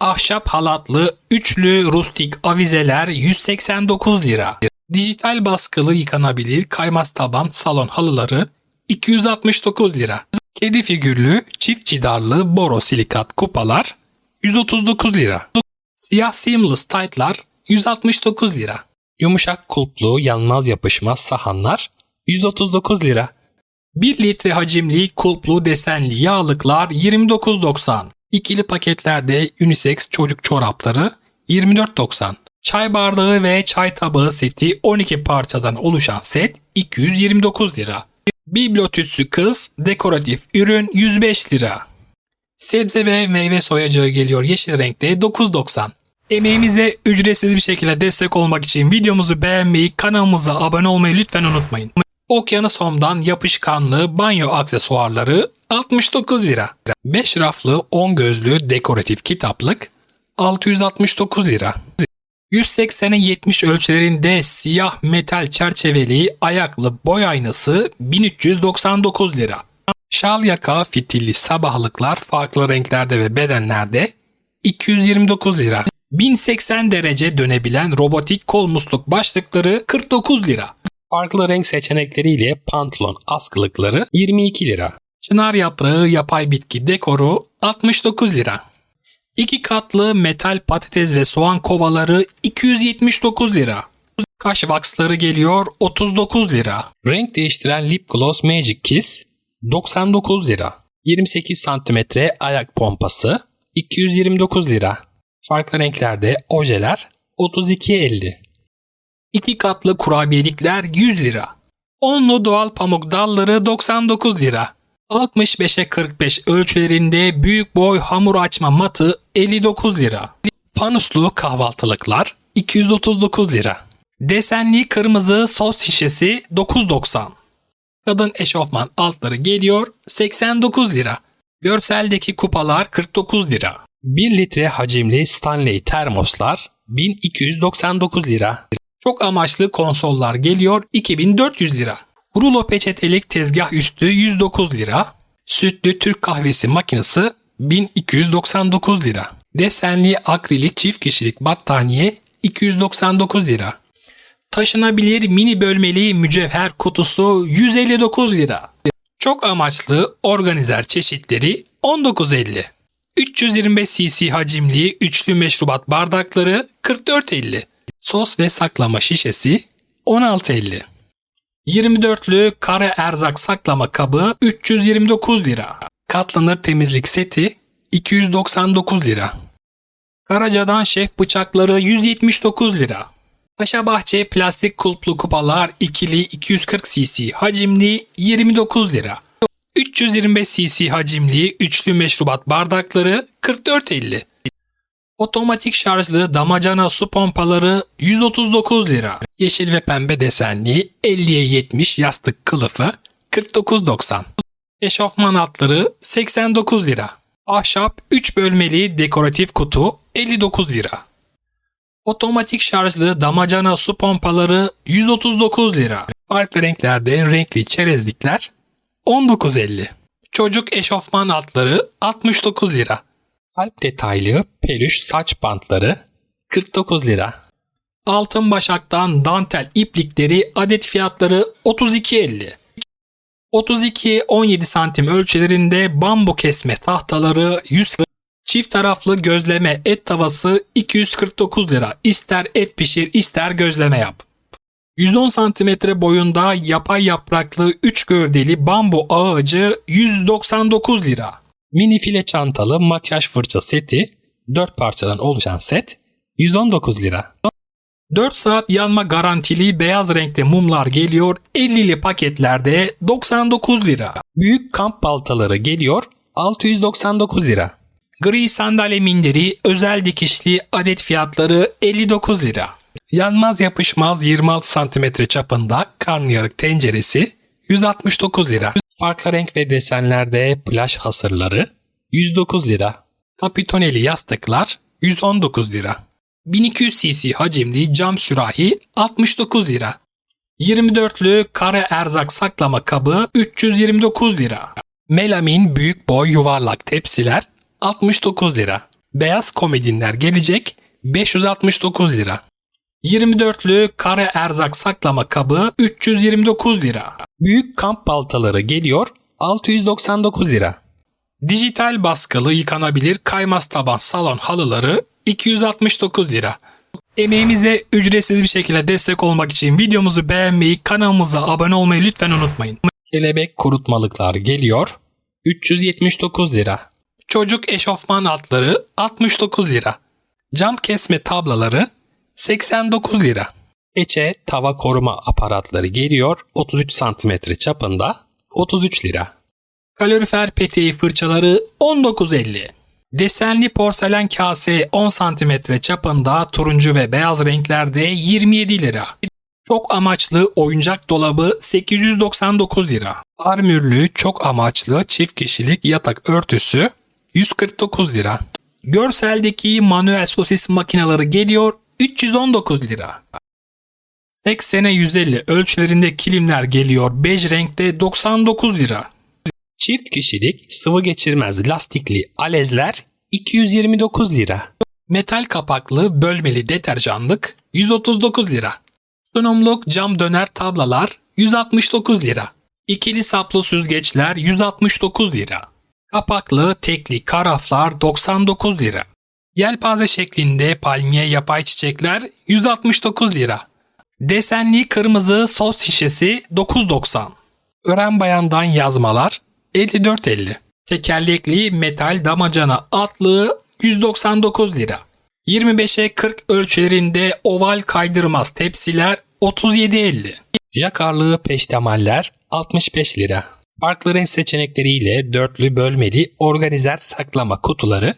Ahşap halatlı üçlü rustik avizeler 189 lira. Dijital baskılı yıkanabilir kaymaz taban salon halıları 269 lira. Kedi figürlü çift cidarlı borosilikat kupalar 139 lira. Siyah seamless tight'lar 169 lira. Yumuşak kulplu yanmaz yapışmaz sahanlar 139 lira. 1 litre hacimli kulplu desenli yağlıklar 29.90. İkili paketlerde unisex çocuk çorapları 24.90. Çay bardağı ve çay tabağı seti 12 parçadan oluşan set 229 lira. Bibliotütsü kız dekoratif ürün 105 lira. Sebze ve meyve soyacağı geliyor yeşil renkte 9.90. Emeğimize ücretsiz bir şekilde destek olmak için videomuzu beğenmeyi, kanalımıza abone olmayı lütfen unutmayın. Okyanus Home'dan yapışkanlı banyo aksesuarları 69 lira. 5 raflı 10 gözlü dekoratif kitaplık 669 lira. 180'e 70 ölçülerinde siyah metal çerçeveli ayaklı boy aynası 1399 lira. Şal yaka fitilli sabahlıklar farklı renklerde ve bedenlerde 229 lira. 1080 derece dönebilen robotik kol musluk başlıkları 49 lira. Farklı renk seçenekleriyle pantolon askılıkları 22 lira. Çınar yaprağı yapay bitki dekoru 69 lira. İki katlı metal patates ve soğan kovaları 279 lira. Kaş vaksları geliyor 39 lira. Renk değiştiren lip gloss Magic Kiss 99 lira. 28 santimetre ayak pompası 229 lira. Farklı renklerde ojeler 32.50. İki katlı kurabiyelikler 100 lira. Onlu doğal pamuk dalları 99 lira. 65'e 45 ölçülerinde büyük boy hamur açma matı 59 lira. Panuslu kahvaltılıklar 239 lira. Desenli kırmızı sos şişesi 9.90. Kadın eşofman altları geliyor 89 lira. Görseldeki kupalar 49 lira. 1 litre hacimli Stanley termoslar 1299 lira. Çok amaçlı konsollar geliyor 2400 lira. Rulo peçetelik tezgah üstü 109 lira. Sütlü Türk kahvesi makinesi 1299 lira. Desenli akrilik çift kişilik battaniye 299 lira. Taşınabilir mini bölmeli mücevher kutusu 159 lira. Çok amaçlı organizer çeşitleri 19.50. 325 cc hacimli üçlü meşrubat bardakları 44.50. Sos ve saklama şişesi 16.50. 24'lü kare erzak saklama kabı 329 lira. Katlanır temizlik seti 299 lira. Karaca'dan şef bıçakları 179 lira. Paşabahçe plastik kulplu kupalar ikili 240 cc hacimli 29 lira. 325 cc hacimli üçlü meşrubat bardakları 44.50. Otomatik şarjlı damacana su pompaları 139 lira. Yeşil ve pembe desenli 50'ye 70 yastık kılıfı 49.90. Eşofman altları 89 lira. Ahşap 3 bölmeli dekoratif kutu 59 lira. Otomatik şarjlı damacana su pompaları 139 lira. Farklı renklerde renkli çerezlikler 19.50. Çocuk eşofman altları 69 lira. Kalp detaylı peluş saç bantları 49 lira. Altın başaktan dantel iplikleri adet fiyatları 32.50. 32-17 santim ölçülerinde bambu kesme tahtaları 100 Çift taraflı gözleme et tavası 249 lira. İster et pişir ister gözleme yap. 110 cm boyunda yapay yapraklı 3 gövdeli bambu ağacı 199 lira. Mini file çantalı makyaj fırça seti 4 parçadan oluşan set 119 lira. 4 saat yanma garantili beyaz renkte mumlar geliyor 50'li paketlerde 99 lira. Büyük kamp baltaları geliyor 699 lira. Gri sandalye minderi özel dikişli adet fiyatları 59 lira. Yanmaz yapışmaz 26 cm çapında karnıyarık tenceresi 169 lira. Farklı renk ve desenlerde plaj hasırları 109 lira. Kapitoneli yastıklar 119 lira. 1200 cc hacimli cam sürahi 69 lira. 24'lü kare erzak saklama kabı 329 lira. Melamin büyük boy yuvarlak tepsiler 69 lira. Beyaz komodinler gelecek 569 lira. 24'lü kare erzak saklama kabı 329 lira. Büyük kamp baltaları geliyor 699 lira. Dijital baskılı yıkanabilir kaymaz taban salon halıları 269 lira. Emeğimize ücretsiz bir şekilde destek olmak için videomuzu beğenmeyi, kanalımıza abone olmayı lütfen unutmayın. Kelebek kurutmalıklar geliyor 379 lira. Çocuk eşofman altları 69 lira. Cam kesme tablaları 89 lira. Eçe tava koruma aparatları geliyor 33 cm çapında 33 lira. Kalorifer peteği fırçaları 19.50. Desenli porselen kase 10 cm çapında turuncu ve beyaz renklerde 27 lira. Çok amaçlı oyuncak dolabı 899 lira. Armürlü çok amaçlı çift kişilik yatak örtüsü 149 lira. Görseldeki manuel sosis makineleri geliyor 319 lira. 80'e 150 ölçülerinde kilimler geliyor bej renkte 99 lira. Çift kişilik sıvı geçirmez lastikli alezler 229 lira. Metal kapaklı bölmeli deterjanlık 139 lira. Sunumluk cam döner tablalar 169 lira. İkili saplı süzgeçler 169 lira. Kapaklı tekli karaflar 99 lira. Yelpaze şeklinde palmiye yapay çiçekler 169 lira. Desenli kırmızı sos şişesi 9.90. Ören bayandan yazmalar 54.50. Tekerlekli metal damacana atlığı 199 lira. 25'e 40 ölçülerinde oval kaydırmaz tepsiler 37.50. Jakarlı peştemaller 65 lira. Farklı renk seçenekleriyle dörtlü bölmeli organizer saklama kutuları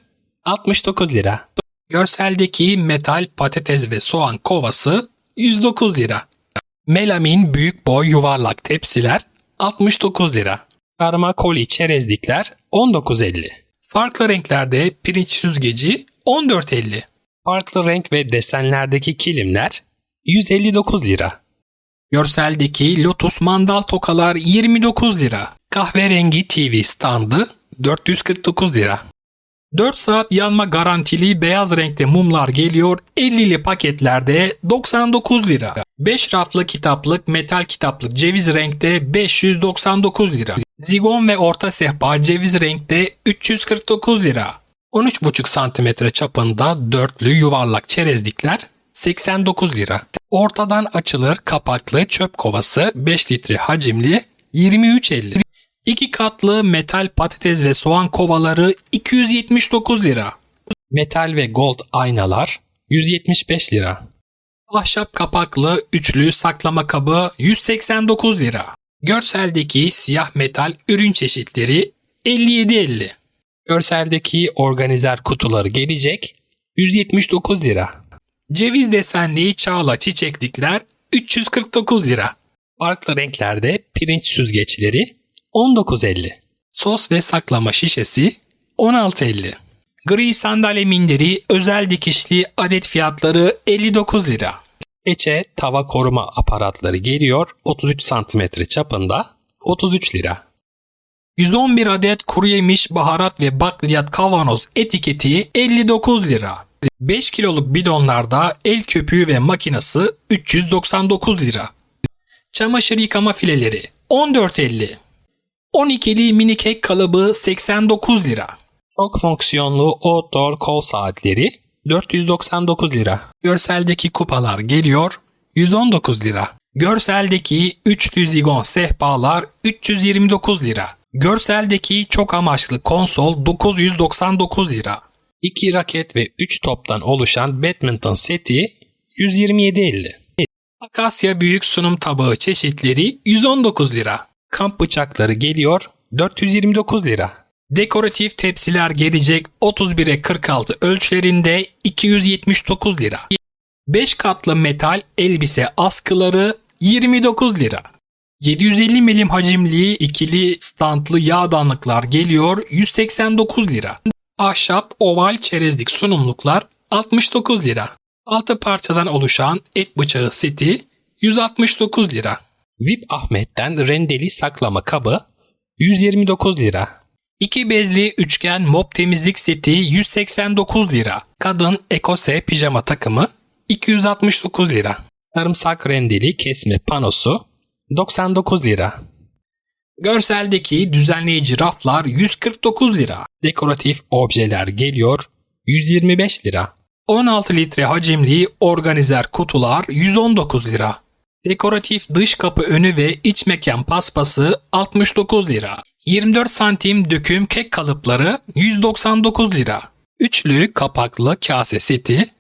69 lira. Görseldeki metal patates ve soğan kovası 109 lira. Melamin büyük boy yuvarlak tepsiler 69 lira. Karma koli çerezlikler 19.50. Farklı renklerde pirinç süzgeci 14.50. Farklı renk ve desenlerdeki kilimler 159 lira. Görseldeki Lotus mandal tokalar 29 lira. Kahverengi TV standı 449 lira. 4 saat yanma garantili beyaz renkte mumlar geliyor 50'li paketlerde 99 lira. 5 raflı kitaplık metal kitaplık ceviz renkte 599 lira. Zigon ve orta sehpa ceviz renkte 349 lira. 13,5 cm çapında dörtlü yuvarlak çerezlikler 89 lira. Ortadan açılır kapaklı çöp kovası 5 litre hacimli 23.50. İki katlı metal patates ve soğan kovaları 279 lira. Metal ve gold aynalar 175 lira. Ahşap kapaklı üçlü saklama kabı 189 lira. Görseldeki siyah metal ürün çeşitleri 57.50. Görseldeki organizer kutuları gelecek 179 lira. Ceviz desenli çağla çiçeklikler 349 lira. Farklı renklerde pirinç süzgeçleri 19.50. Sos ve saklama şişesi 16.50. Gri sandalye minderi özel dikişli adet fiyatları 59 lira. Eçe tava koruma aparatları geliyor 33 cm çapında 33 lira. 111 adet kuru yemiş, baharat ve bakliyat kavanoz etiketi 59 lira. 5 kiloluk bidonlarda el köpüğü ve makinası 399 lira. Çamaşır yıkama fileleri 14.50. 12'li mini kek kalıbı 89 lira. Çok fonksiyonlu outdoor kol saatleri 499 lira. Görseldeki kupalar geliyor 119 lira. Görseldeki üçlü zigon sehpalar 329 lira. Görseldeki çok amaçlı konsol 999 lira. 2 raket ve 3 toptan oluşan badminton seti 127.50. Akasya büyük sunum tabağı çeşitleri 119 lira. Kamp bıçakları geliyor 429 lira. Dekoratif tepsiler gelecek 31'e 46 ölçülerinde 279 lira. 5 katlı metal elbise askıları 29 lira. 750 milim hacimli ikili standlı yağdanlıklar geliyor 189 lira. Ahşap oval çerezlik sunumluklar 69 lira. 6 parçadan oluşan et bıçağı seti 169 lira. VIP Ahmet'ten rendeli saklama kabı 129 lira. İki bezli üçgen mop temizlik seti 189 lira. Kadın ekose pijama takımı 269 lira. Sarımsak rendeli kesme panosu 99 lira. Görseldeki düzenleyici raflar 149 lira. Dekoratif objeler geliyor 125 lira. 16 litre hacimli organizer kutular 119 lira. Dekoratif dış kapı önü ve iç mekan paspası 69 lira. 24 santim döküm kek kalıpları 199 lira. Üçlü kapaklı kase seti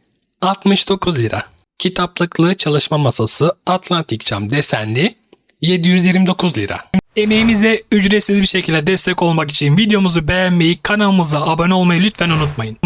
69 lira. Kitaplıklı çalışma masası Atlantik cam desenli 729 lira. Emeğimize ücretsiz bir şekilde destek olmak için videomuzu beğenmeyi, kanalımıza abone olmayı lütfen unutmayın.